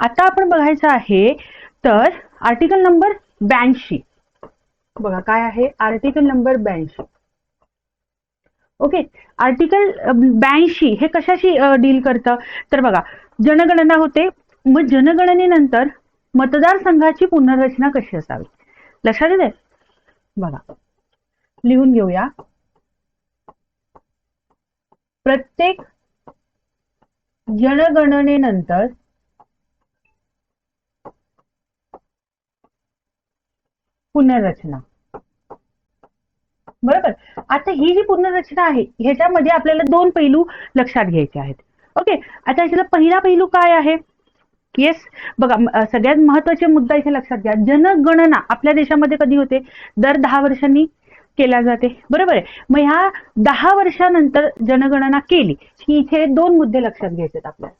आता आपण बघायचं आहे तर आर्टिकल नंबर ब्याऐंशी. बघा काय आहे? आर्टिकल नंबर ब्याऐंशी. ओके आर्टिकल ब्याऐंशी हे कशाशी डील करतं? तर बघा जनगणना होते. मग जनगणनेनंतर मतदारसंघाची पुनर्रचना कशी असावी? लक्षात येते बघा लिहून घेऊया. प्रत्येक जनगणनेनंतर पुनर्रचना. बरोबर? आता ही जी पुनर्रचना आहे ह्याच्यामध्ये आपल्याला दोन पैलू लक्षात घ्यायचे आहेत. ओके? आता ह्याच्यातला पहिला पैलू काय आहे? येस बघा सगळ्यात महत्त्वाचे मुद्दा इथे लक्षात घ्या. जनगणना आपल्या देशामध्ये कधी होते? दर दहा वर्षांनी केल्या जाते. बरोबर आहे? मग ह्या दहा वर्षानंतर जनगणना केली की इथे दोन मुद्दे लक्षात घ्यायचे आहेत आपल्याला.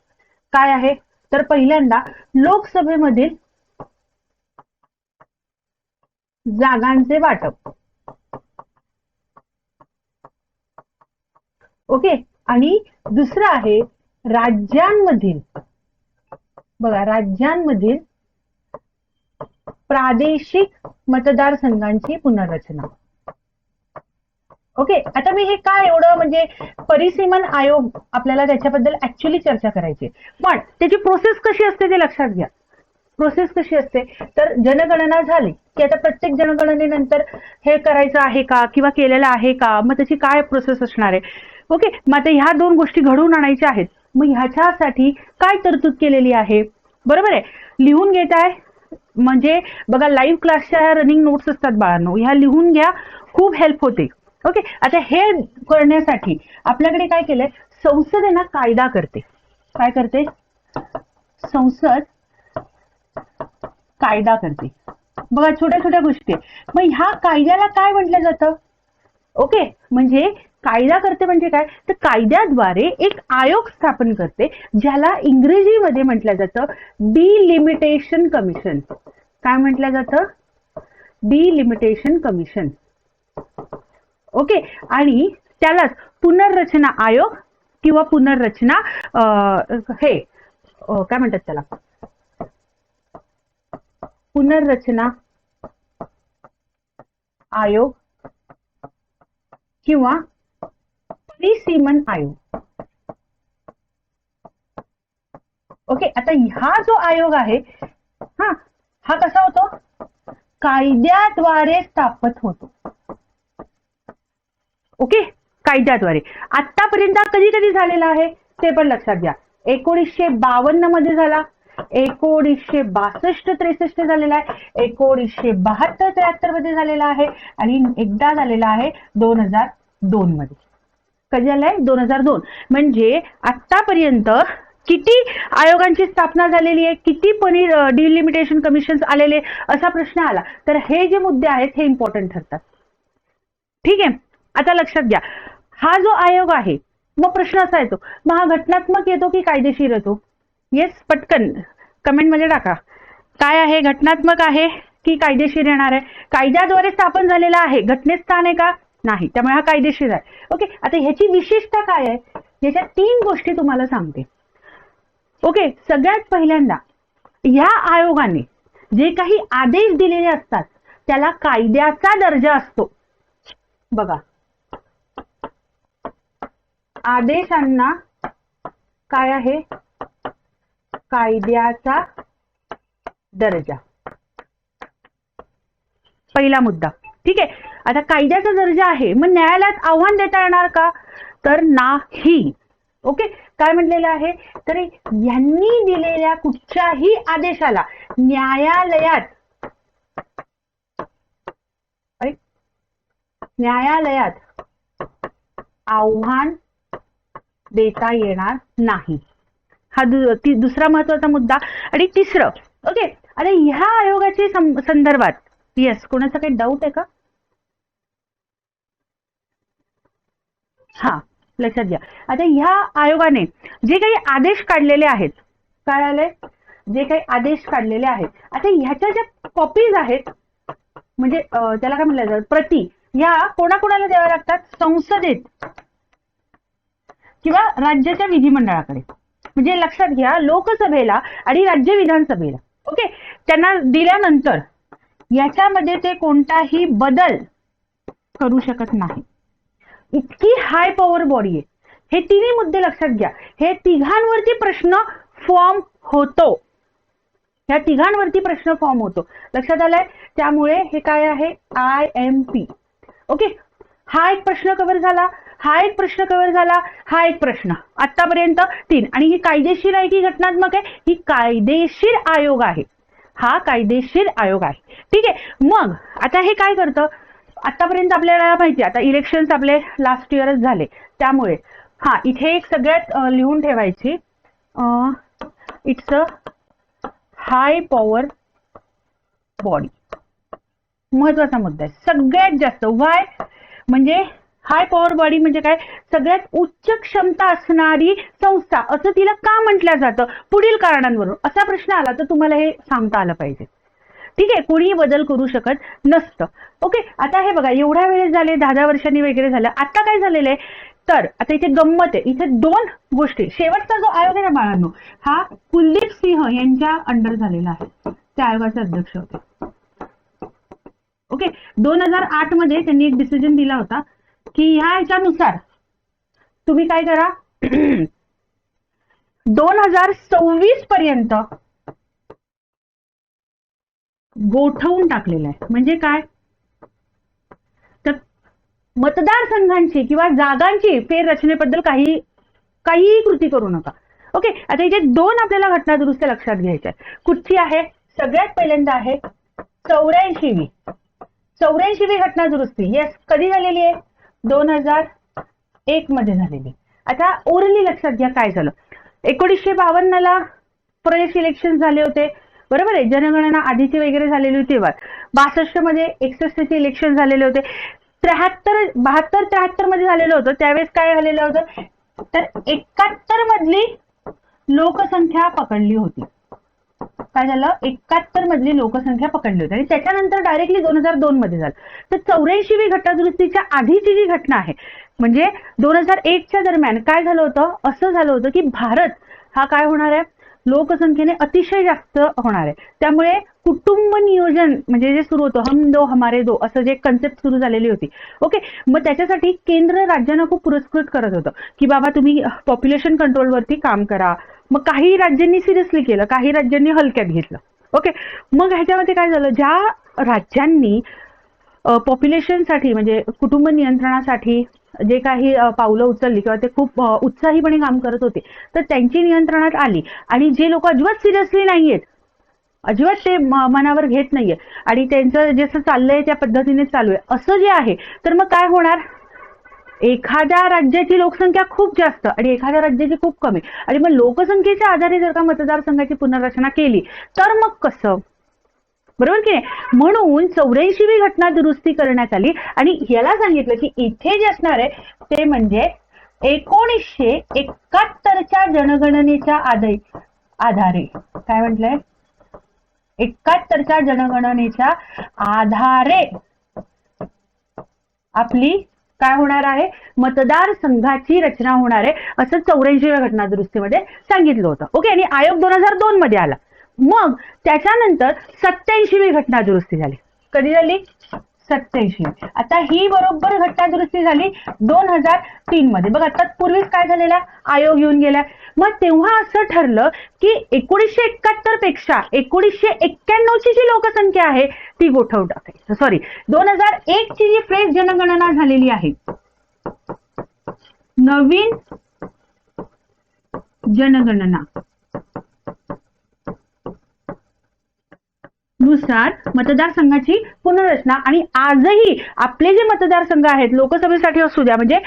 काय आहे? तर पहिल्यांदा लोकसभेमधील जागांचे वाटप. ओके आणि दुसरं आहे राज्यांमधील. बघा राज्यांमधील प्रादेशिक मतदारसंघांची पुनर्रचना. ओके आता मी हे काय एवढं म्हणजे परिसीमन आयोग आपल्याला त्याच्याबद्दल ऍक्च्युली चर्चा करायची आहे. पण त्याची प्रोसेस कशी असते ते लक्षात घ्या. प्रोसेस कशी असते? तर जनगणना झाली. की आता प्रत्येक जनगणनेनंतर हे करायचं आहे का? किंवा केलेलं आहे का? मग त्याची काय प्रोसेस असणार आहे? ओके मग आता ह्या दोन गोष्टी घडवून आणायच्या आहेत. मग ह्याच्यासाठी काय तरतूद केलेली आहे? बरोबर आहे? लिहून घेत आहे. म्हणजे बघा लाईव्ह क्लासच्या ह्या रनिंग नोट्स असतात बाळांनो. ह्या लिहून घ्या. खूप हेल्प होते. ओके आता हे करण्यासाठी आपल्याकडे काय केलंय? संसद ना कायदा करते. काय करते? संसद कायदा करते. बघा छोट्या छोट्या गोष्टी मग ह्या कायद्याला काय म्हटलं जातं? ओके म्हणजे कायदा करते म्हणजे काय? तर कायद्याद्वारे एक आयोग स्थापन करते ज्याला इंग्रजीमध्ये म्हटलं जातं डिलिमिटेशन कमिशन काय म्हटलं जातं? डिलिमिटेशन कमिशन ओके आणि त्यालाच पुनर्रचना आयोग किंवा पुनर्रचना हे काय म्हणतात त्याला? पुनर्रचना आयोग किंवा परिसीमन आयोग. ओके आता हा जो आयोग आहे हा हा कसा होतो? कायद्याद्वारे स्थापित होतो. ओके कायद्याद्वारे. आतापर्यंत कधी कधी झालेला आहे ते पण लक्षात घ्या. एकोणीसशे बावन्नमध्ये झाला. एकोणीसशे बासष्ट त्रेसष्ट झालेला आहे. एकोणीसशे बहात्तर त्र्याहत्तरमध्ये झालेला आहे आणि एकदा झालेला आहे दोन हजार दोन मध्ये. कधी आलाय दोन हजार दोन. म्हणजे आतापर्यंत किती आयोगांची स्थापना झालेली आहे? किती पनी डिलिमिटेशन कमिशन आलेले असा प्रश्न आला. तर हे जे मुद्दे आहेत हे इम्पॉर्टंट ठरतात. ठीक आहे? आता लक्षात घ्या. हा जो आयोग आहे मग प्रश्न असा येतो. मग हा घटनात्मक येतो की कायदेशीर येतो? येस पटकन. कमेंटमध्ये टाका. काय आहे? घटनात्मक आहे की कायदेशीर येणार आहे? कायद्याद्वारे स्थापन झालेला आहे. घटनेत स्थान आहे का? नाही. त्यामुळे हा कायदेशीर आहे. ओके आता ह्याची विशेषता काय आहे? याच्या तीन गोष्टी तुम्हाला सांगते. ओके सगळ्यात पहिल्यांदा ह्या आयोगाने जे काही आदेश दिलेले असतात त्याला कायद्याचा दर्जा असतो. बघा. आदेशांना काय आहे? कायद्याचा दर्जा. पहिला मुद्दा. ठीक आहे? आता कायद्याचा दर्जा आहे. मग न्यायालयात आव्हान देता येणार का? तर नाही. ओके? काय म्हटलेलं आहे? तर यांनी दिलेल्या कुठच्याही आदेशाला न्यायालयात अरे, न्यायालयात आव्हान देता येणार नाही. हा दु, ती दुसरा महत्त्वाचा मुद्दा आणि तिसरं ओके आता ह्या आयोगाच्या सं- संदर्भात येस कोणाचा काही डाऊट आहे का? हा लक्षात घ्या. आता ह्या आयोगाने जे काही आदेश काढलेले आहेत काय आले जे काही आदेश काढलेले आहेत आता ह्याच्या ज्या कॉपीज आहेत म्हणजे त्याला काय म्हटलं जातं? प्रती ह्या कोणाकोणाला द्याव्या लागतात? संसदेत. किंवा राज्याच्या विधिमंडळाकडे. म्हणजे लक्षात घ्या लोकसभेला आणि राज्य विधानसभेला ओके? त्यांना दिल्यानंतर याच्यामध्ये ते कोणताही बदल करू शकत नाही. इतकी हाय पॉवर बॉडी आहे. हे तिन्ही मुद्दे लक्षात घ्या. हे तिघांवरती प्रश्न फॉर्म होतो. या तिघांवरती प्रश्न फॉर्म होतो. लक्षात आलाय? त्यामुळे हे काय आहे? I M P okay? हा एक प्रश्न कव्हर झाला. हा एक प्रश्न कव्हर झाला. हा एक प्रश्न. आतापर्यंत तीन. आणि ही कायदेशीर आहे की घटनात्मक आहे? ही कायदेशीर आयोग आहे. हा कायदेशीर आयोग आहे. ठीक आहे. मग आता हे काय करतं? आतापर्यंत आपल्याला माहिती आता इलेक्शन्स आपले लास्ट इयरच झाले. त्यामुळे हा इथे एक सगळ्यात लिहून ठेवायची. It's a high power body महत्त्वाचा मुद्दा आहे. सगळ्यात जास्त. वाय म्हणजे हाय पॉवर बॉडी म्हणजे काय? सगळ्यात उच्च क्षमता असणारी संस्था असं तिला का म्हटलं जातं? पुढील कारणांवरून. असा प्रश्न आला तर तुम्हाला हे सांगता आलं पाहिजे. ठीक आहे कोणीही बदल करू शकत नसतं. ओके आता हे बघा एवढ्या वेळेस झाले दहा दहा वर्षांनी वगैरे झालं आता काय झालेलं आहे? तर आता इथे गंमत आहे. इथे दोन गोष्टी. शेवटचा जो आयोग आहे ना बाळांनो हा कुलदीप सिंह यांच्या अंडर झालेला आहे. त्या आयोगाचे अध्यक्ष होते. ओके दोन हजार आठमध्ये त्यांनी एक डिसिजन दिला होता. की ह्या ह्याच्यानुसार तुम्ही काय करा? दोन हजार सव्वीस पर्यंत गोठवून टाकलेलं आहे. म्हणजे काय? तर मतदारसंघांची किंवा जागांची फेररचनेबद्दल काही काहीही कृती करू नका. ओके आता इथे दोन आपल्याला घटना दुरुस्त्या लक्षात घ्यायच्या कुठची आहे? सगळ्यात पहिल्यांदा आहे चौऱ्याऐंशीवी. चौऱ्याऐंशीवी घटना दुरुस्ती. येस कधी झालेली आहे? दोन हजार एक मध्ये झालेली. आता ओरली लक्षात घ्या काय झालं. एकोणीसशे बावन्नला प्रदेश इलेक्शन झाले होते. बरोबर आहे? जनगणना आधीची वगैरे झालेली होती तेव्हा. बासष्टमध्ये एकसष्टचे इलेक्शन झालेले होते. त्र्याहत्तर बहात्तर त्र्याहत्तरमध्ये झालेलं होतं. त्यावेळेस काय झालेलं होतं? तर एकाहत्तर मधली लोकसंख्या पकडली होती. काय झालं एकाहत्तर मधली लोकसंख्या पकडली होती. आणि त्याच्यानंतर डायरेक्टली दोन हजार दोन मध्ये झालं. तर चौऱ्याऐंशीवी घटना दुरुस्तीच्या आधीची जी घटना आहे म्हणजे दोन हजार एकच्या दरम्यान काय झालं होतं? असं झालं होतं की भारत हा काय होणार आहे? लोकसंख्येने अतिशय जास्त होणार आहे. त्यामुळे कुटुंब नियोजन म्हणजे जे सुरू होतं हम दो हमारे दो असं जे कन्सेप्ट सुरू झालेली होती. ओके मग त्याच्यासाठी केंद्र राज्यांना खूप पुरस्कृत करत होतं की बाबा तुम्ही पॉप्युलेशन कंट्रोलवरती काम करा. मग काही राज्यांनी सिरियसली केलं काही राज्यांनी हलक्यात घेतलं. ओके मग ह्याच्यामध्ये काय झालं? ज्या राज्यांनी पॉप्युलेशनसाठी म्हणजे कुटुंब नियंत्रणासाठी जे काही पावलं उचलली किंवा ते खूप उत्साहीपणे काम करत होते तर त्यांची नियंत्रणात आली. आणि जे लोक अजिबात सिरियसली नाहीयेत अजिबात ते मनावर घेत नाहीये आणि त्यांचं जसं चाललंय त्या पद्धतीने चालू आहे. असं जे आहे तर मग काय होणार? एखाद्या राज्याची लोकसंख्या खूप जास्त आणि एखाद्या राज्याची खूप कमी. आणि मग लोकसंख्येच्या आधारे जर का मतदारसंघाची पुनर्रचना केली तर मग कसं? बरोबर की नाही? म्हणून चौऱ्याऐंशीवी घटना दुरुस्ती करण्यात आली आणि याला सांगितलं की इथे जे असणार आहे ते म्हणजे एकोणीसशे एकाहत्तरच्या जनगणनेच्या आधारे आधारे. काय म्हटलंय? एकाहत्तरच्या जनगणनेच्या आधारे आपली काय होणार आहे? मतदार संघाची रचना होणार आहे असं चौऱ्याऐंशीव्या घटना दुरुस्तीमध्ये सांगितलं होतं. ओके आणि आयोग दोन हजार दोन मध्ये आला. मग त्याच्यानंतर सत्याऐंशीवी घटना दुरुस्ती झाली. कधी झाली? सत्याऐंशी आता ही बरोबर घटना दुरुस्ती झाली दोन हजार तीन मध्ये. बघा तत्पूर्वीच काय झालेला? आयोग येऊन गेलाय. मग तेव्हा असं ठरलं की एकोणीसशे एकाहत्तरपेक्षा एकोणीसशे एक्क्याण्णवची जी लोकसंख्या आहे ती गोठवून टाकायची सॉरी दोन हजार एक ची जी फ्रेश जनगणना झालेली आहे नवीन जनगणना नुसार मतदारसंघाची पुनर्रचना आणि आजही आपले जे मतदारसंघ आहेत लोकसभेसाठी असू द्या म्हणजे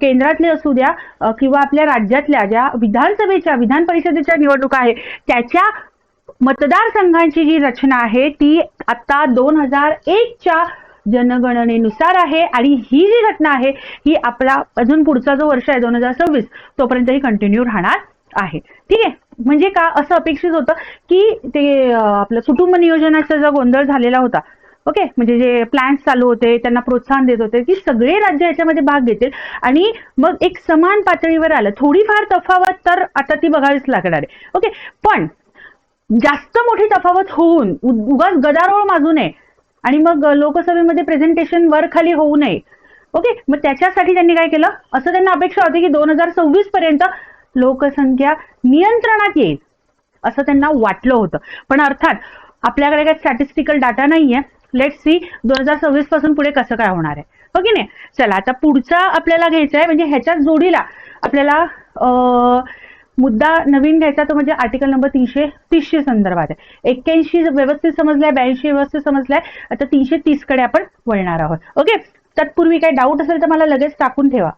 केंद्रातले असू द्या किंवा आपल्या राज्यातल्या ज्या विधानसभेच्या विधान परिषदेच्या निवडणुका आहे त्याच्या मतदारसंघांची जी रचना आहे ती आता दोन हजार एकच्या जनगणनेनुसार आहे आणि ही जी घटना आहे ही आपला अजून पुढचा जो वर्ष आहे दोन हजार सव्वीस तोपर्यंत ही कंटिन्यू राहणार आहे. ठीक आहे? म्हणजे का असं अपेक्षित होतं की ते आपलं कुटुंब नियोजनाचा जो गोंधळ झालेला होता ओके? म्हणजे जे प्लॅन्स चालू होते त्यांना प्रोत्साहन देत होते की सगळे राज्य याच्यामध्ये भाग घेतील आणि मग एक समान पातळीवर आलं. थोडीफार तफावत तर आता ती बघावीच लागणार आहे. ओके? पण जास्त मोठी तफावत होऊन उ- उगाच गदारोळ माजू नये. आणि मग लोकसभेमध्ये प्रेझेंटेशन वर खाली होऊ नये. ओके मग त्याच्यासाठी त्यांनी काय केलं? असं त्यांना अपेक्षा होती की दोन हजार सव्वीस पर्यंत लोकसंख्या नियंत्रणात येईल. असं त्यांना वाटलं होतं. पण अर्थात आपल्याकडे काही स्टॅटिस्टिकल डाटा नाहीये. लेट सी दोन हजार सव्वीसपासून पुढे कसं काय होणार आहे. हो की नाही? चला आता पुढचा आपल्याला घ्यायचा आहे. म्हणजे ह्याच्याच जोडीला आपल्याला मुद्दा नवीन घ्यायचा तो म्हणजे आर्टिकल नंबर तीनशे तीसशे संदर्भात आहे. एक्क्याऐंशी व्यवस्थित समजलाय ब्याऐंशी व्यवस्थित समजलाय आता तीनशे तीसकडे आपण वळणार आहोत. ओके तत्पूर्वी काही डाऊट असेल तर मला लगेच टाकून ठेवा.